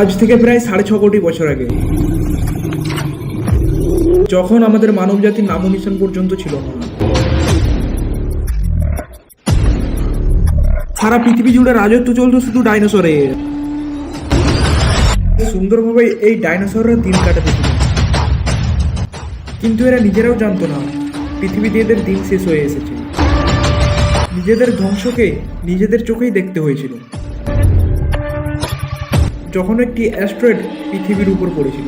আজ থেকে প্রায় সাড়ে ছ কোটি বছর আগে। যখন আমাদের মানব জাতির নাম নিশান পর্যন্ত ছিল না। সারা পৃথিবী জুড়ে রাজত্ব চলতো শুধু ডাইনোসরের। সুন্দরভাবে এই ডাইনোসররা দিন কাটাতে কিন্তু এরা নিজেরাও জানতো না, পৃথিবীতে এদের দিন শেষ হয়ে এসেছে। নিজেদের ধ্বংসকে নিজেদের চোখেই দেখতে হয়েছিল। যখন একটি অ্যাস্ট্রয়েড পৃথিবীর উপর পড়েছিল।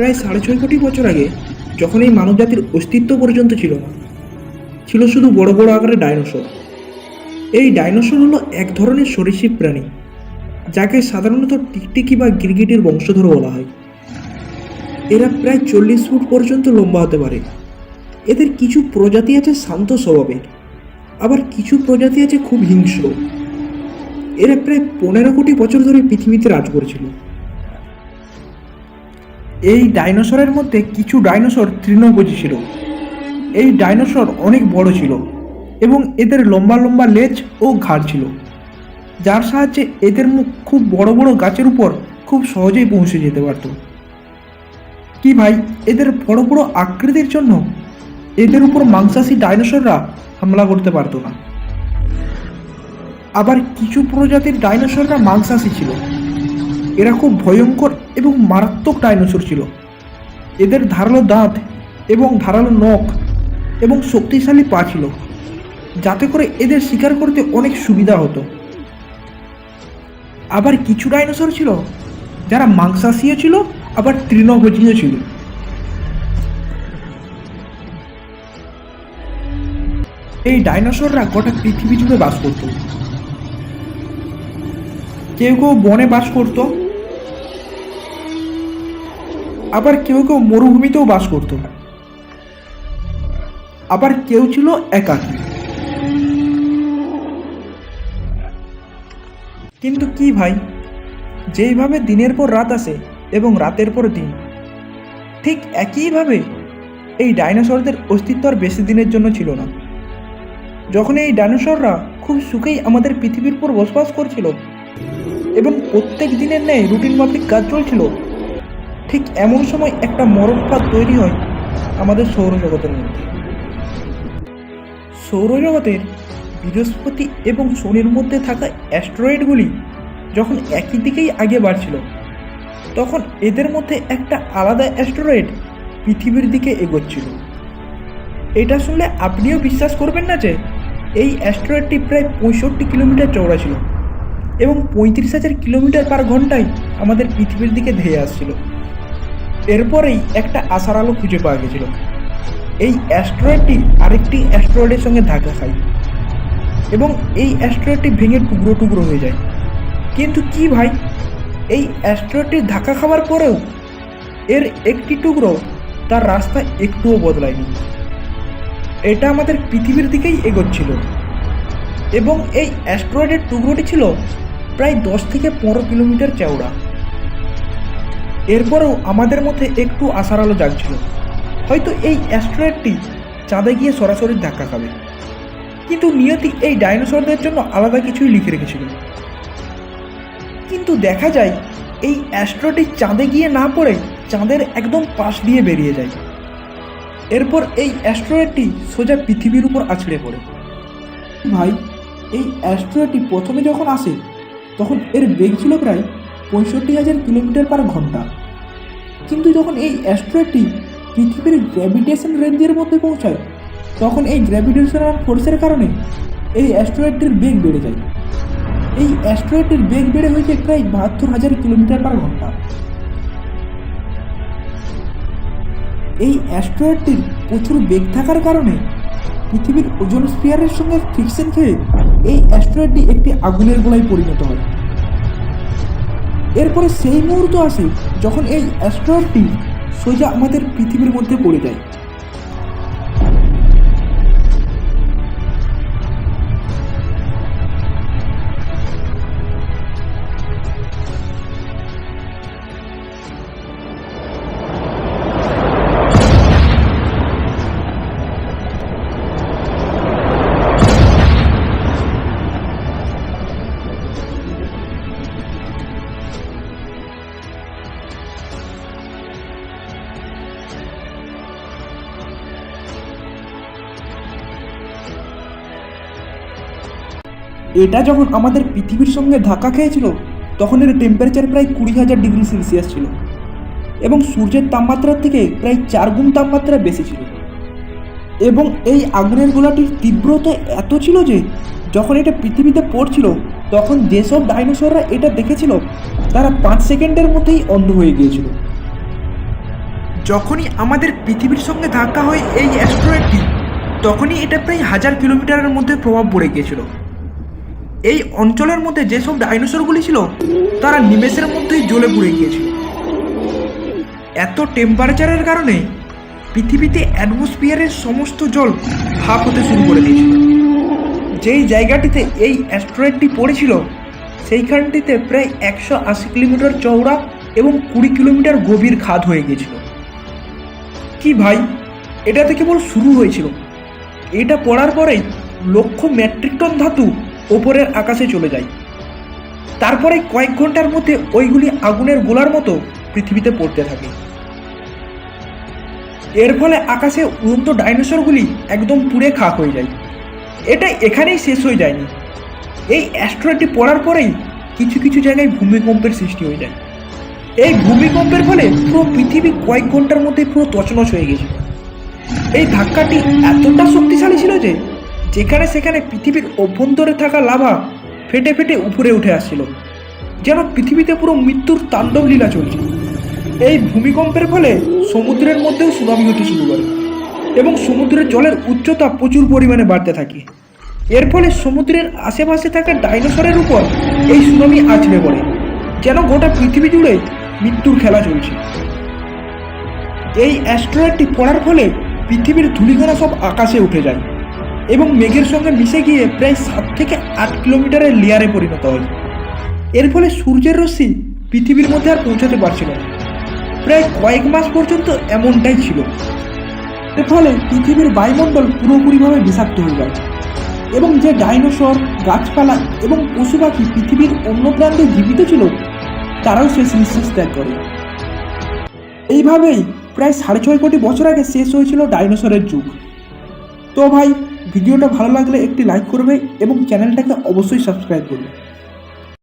প্রায় সাড়ে ছয় কোটি বছর আগে যখন এই মানবজাতির অস্তিত্ব পর্যন্ত ছিল না, ছিল শুধু বড় বড় আকারের ডাইনোসর। এই ডাইনোসর হলো এক ধরনের সরীসৃপ প্রাণী, যাকে সাধারণত টিকটিকি বা গিরগিটির বংশধর বলা হয়। এরা প্রায় চল্লিশ ফুট পর্যন্ত লম্বা হতে পারে। এদের কিছু প্রজাতি আছে শান্ত স্বভাবের, আবার কিছু প্রজাতি আছে খুব হিংস্র। এরা প্রায় পনেরো কোটি বছর ধরে পৃথিবীতে রাজ করেছিল। এই ডাইনোসরের মধ্যে কিছু ডাইনোসর তৃণভোজী ছিল। এই ডাইনোসর অনেক বড় ছিল এবং এদের লম্বা লম্বা লেজ ও ঘাড় ছিল, যার সাহায্যে এদের মুখ খুব বড় বড় গাছের উপর খুব সহজেই পৌঁছে যেতে পারত। কি ভাই, এদের বড় বড় আকৃতির জন্য এদের উপর মাংসাশী ডাইনোসররা হামলা করতে পারতো না। আবার কিছু প্রজাতির ডাইনোসররা মাংসাশী ছিল। এরা খুব ভয়ঙ্কর এবং মারাত্মক ডাইনোসর ছিল। এদের ধারালো দাঁত এবং ধারালো নখ এবং শক্তিশালী পা ছিল, যাতে করে এদের শিকার করতে অনেক সুবিধা হতো। আবার কিছু ডাইনোসর ছিল, যারা মাংসাশীয় ছিল, আবার তৃণভোজীয় ছিল। এই ডাইনোসররা গোটা পৃথিবী জুড়ে বাস করত। কেউ কেউ বনে বাস করত আবার কেউ কেউ মরুভূমিতেও বাস করত। আবার কেউ ছিল একাকী। কিন্তু কি ভাই? যেইভাবে দিনের পর রাত আসে এবং রাতের পর দিন, ঠিক একইভাবে এই ডাইনোসরদের অস্তিত্ব আর বেশি দিনের জন্য ছিল না। যখন এই ডাইনোসররা খুব সুখেই আমাদের পৃথিবীর উপর বসবাস করছিল এবং প্রত্যেক দিনের ন্যায় রুটিন মাফিক কাজ চলছিল ঠিক এমন সময় একটা মরণপাত তৈরি হয় আমাদের সৌরজগতের মধ্যে। সৌরজগতের বৃহস্পতি এবং শনির মধ্যে থাকা অ্যাস্ট্রয়েডগুলি যখন একই দিকেই আগে বাড়ছিল, তখন এদের মধ্যে একটা আলাদা অ্যাস্ট্রয়েড পৃথিবীর দিকে এগোচ্ছিল। এটা শুনলে আপনিও বিশ্বাস করবেন না যে এই অ্যাস্ট্রয়েডটি প্রায় পঁয়ষট্টি কিলোমিটার চওড়া ছিল এবং পঁয়ত্রিশ হাজার কিলোমিটার পার ঘন্টায় আমাদের পৃথিবীর দিকে ধেয়ে আসছিল। এরপরেই একটা আশার আলো খুঁজে পাওয়া গেছিল। এই অ্যাস্ট্রয়েডটি আরেকটি অ্যাস্ট্রয়েডের সঙ্গে ধাক্কা খায় এবং এই অ্যাস্ট্রয়েডটি ভেঙে টুকরো টুকরো হয়ে যায়। কিন্তু কি ভাই? এই অ্যাস্ট্রয়েডটির ধাক্কা খাওয়ার পরেও এর একটি টুকরো তার রাস্তা একটুও বদলায়নি। এটা আমাদের পৃথিবীর দিকেই এগোচ্ছিল এবং এই অ্যাস্ট্রয়েডের টুকরোটি ছিল প্রায় দশ থেকে পনেরো কিলোমিটার চওড়া। এরপরেও আমাদের মধ্যে একটু আশার আলো জাগছিল। হয়তো এই অ্যাস্ট্রয়েডটি চাঁদে গিয়ে সরাসরি ধাক্কা খাবে। কিন্তু নিয়তি এই ডাইনোসরদের জন্য আলাদা কিছুই লিখে রেখেছিল। কিন্তু দেখা যায়, এই অ্যাস্ট্রোটি চাঁদে গিয়ে না পড়ে চাঁদের একদম পাশ দিয়ে বেরিয়ে যায়। এরপর এই অ্যাস্ট্রয়েডটি সোজা পৃথিবীর উপর আছড়ে পড়ে। ভাই, এই অ্যাস্ট্রয়েডটি প্রথমে যখন আসে, তখন এর বেগ ছিল প্রায় পঁয়ষট্টি হাজার কিলোমিটার পার ঘণ্টা। কিন্তু যখন এই অ্যাস্ট্রয়েডটি পৃথিবীর গ্র্যাভিটেশন রেঞ্জের মধ্যে পৌঁছায়, তখন এই গ্র্যাভিটেশনাল ফোর্সের কারণে এই অ্যাস্ট্রয়েডটির বেগ বেড়ে যায়। এই অ্যাস্ট্রয়েডটির বেগ বেড়ে হয়েছে প্রায় বাহাত্তর হাজার কিলোমিটার পার ঘণ্টা। এই অ্যাস্ট্রয়েডটির প্রচুর বেগ থাকার কারণে পৃথিবীর ওজন স্পিয়ারের সঙ্গে ফ্রিকশন খেয়ে এই অ্যাস্ট্রয়েডটি একটি আগুনের গোলায় পরিণত হয়। এরপরে সেই মুহূর্ত আসে যখন এই অ্যাস্ট্রয়েডটি সোজা আমাদের পৃথিবীর মধ্যে পড়ে যায়। এটা যখন আমাদের পৃথিবীর সঙ্গে ধাক্কা খেয়েছিল, তখন এর টেম্পারেচার প্রায় কুড়ি হাজার ডিগ্রি সেলসিয়াস ছিল এবং সূর্যের তাপমাত্রার থেকে প্রায় চার গুণ তাপমাত্রা বেশি ছিল। এবং এই আগুনের গোলাটির তীব্রতা এত ছিল যে, যখন এটা পৃথিবীতে পড়ছিল, তখন যেসব ডাইনোসররা এটা দেখেছিল, তারা পাঁচ সেকেন্ডের মধ্যেই অন্ধ হয়ে গিয়েছিল। যখনই আমাদের পৃথিবীর সঙ্গে ধাক্কা হয় এই অ্যাস্ট্রয়েডটি তখনই এটা প্রায় হাজার কিলোমিটারের মধ্যে প্রভাব পড়ে গিয়েছিল। এই অঞ্চলের মধ্যে যেসব ডাইনোসরগুলি ছিল, তারা নিমেষের মধ্যেই জ্বলে পুড়ে গিয়েছিল। এত টেম্পারেচারের কারণে পৃথিবীতে অ্যাটমসফিয়ারের সমস্ত জল ভাপ হতে শুরু করে দিয়েছিল। যেই জায়গাটিতে এই অ্যাস্ট্রয়েডটি পড়েছিল, সেইখানটিতে প্রায় একশো আশি কিলোমিটার চওড়া এবং কুড়ি কিলোমিটার গভীর খাদ হয়ে গিয়েছিল। কি ভাই, এটাতে কেবল শুরু হয়েছিল। এটা পড়ার পরেই লক্ষ মেট্রিক টন ধাতু ওপরের আকাশে চলে যায় তারপরে কয়েক ঘণ্টার মধ্যে ওইগুলি আগুনের গোলার মতো পৃথিবীতে পড়তে থাকে। এর ফলে আকাশে উড়ন্ত ডাইনোসরগুলি একদম পুড়ে খাক হয়ে যায়। এটা এখানেই শেষ হয়ে যায়নি। এই অ্যাস্ট্রয়েডটি পড়ার পরেই কিছু কিছু জায়গায় ভূমিকম্পের সৃষ্টি হয়ে যায়। এই ভূমিকম্পের ফলে পুরো পৃথিবী কয়েক ঘণ্টার মধ্যে পুরো তছনছ হয়ে গেছিল। এই ধাক্কাটি এতটা শক্তিশালী ছিল যে যেখানে সেখানে পৃথিবীর অভ্যন্তরে থাকা লাভা ফেটে ফেটে উপরে উঠে আসছিল, যেন পৃথিবীতে পুরো মৃত্যুর তাণ্ডব লীলা চলছে। এই ভূমিকম্পের ফলে সমুদ্রের মধ্যেও সুনামি হতে শুরু করে এবং সমুদ্রের জলের উচ্চতা প্রচুর পরিমাণে বাড়তে থাকে। এর ফলে সমুদ্রের আশেপাশে থাকা ডাইনোসরের উপর এই সুনামি আছড়ে পড়ে, যেন গোটা পৃথিবী জুড়ে মৃত্যুর খেলা চলছে। এই অ্যাস্ট্রয়েডটি পড়ার ফলে পৃথিবীর ধূলিকণা সব আকাশে উঠে যায়। এবং মেঘের সঙ্গে মিশে গিয়ে প্রায় সাত থেকে আট কিলোমিটারের লেয়ারে পরিণত হয় এর ফলে সূর্যের রশ্মি পৃথিবীর মধ্যে আর পৌঁছাতে পারছিল না। প্রায় কয়েক মাস পর্যন্ত এমনটাই ছিল। এর ফলে পৃথিবীর বায়ুমণ্ডল পুরোপুরিভাবে বিষাক্ত হয়ে যায় এবং যে ডাইনোসর, গাছপালা এবং পশু পাখি পৃথিবীর অন্য প্রান্তে জীবিত ছিল, তারাও শেষ নিঃশ্বাস ত্যাগ করে। এইভাবেই প্রায় সাড়ে ছয় কোটি বছর আগে শেষ হয়েছিল ডাইনোসরের যুগ। তো ভাই ভিডিওটা ভালো লাগলে একটি লাইক করবে এবং চ্যানেলটাকে অবশ্যই সাবস্ক্রাইব করবে।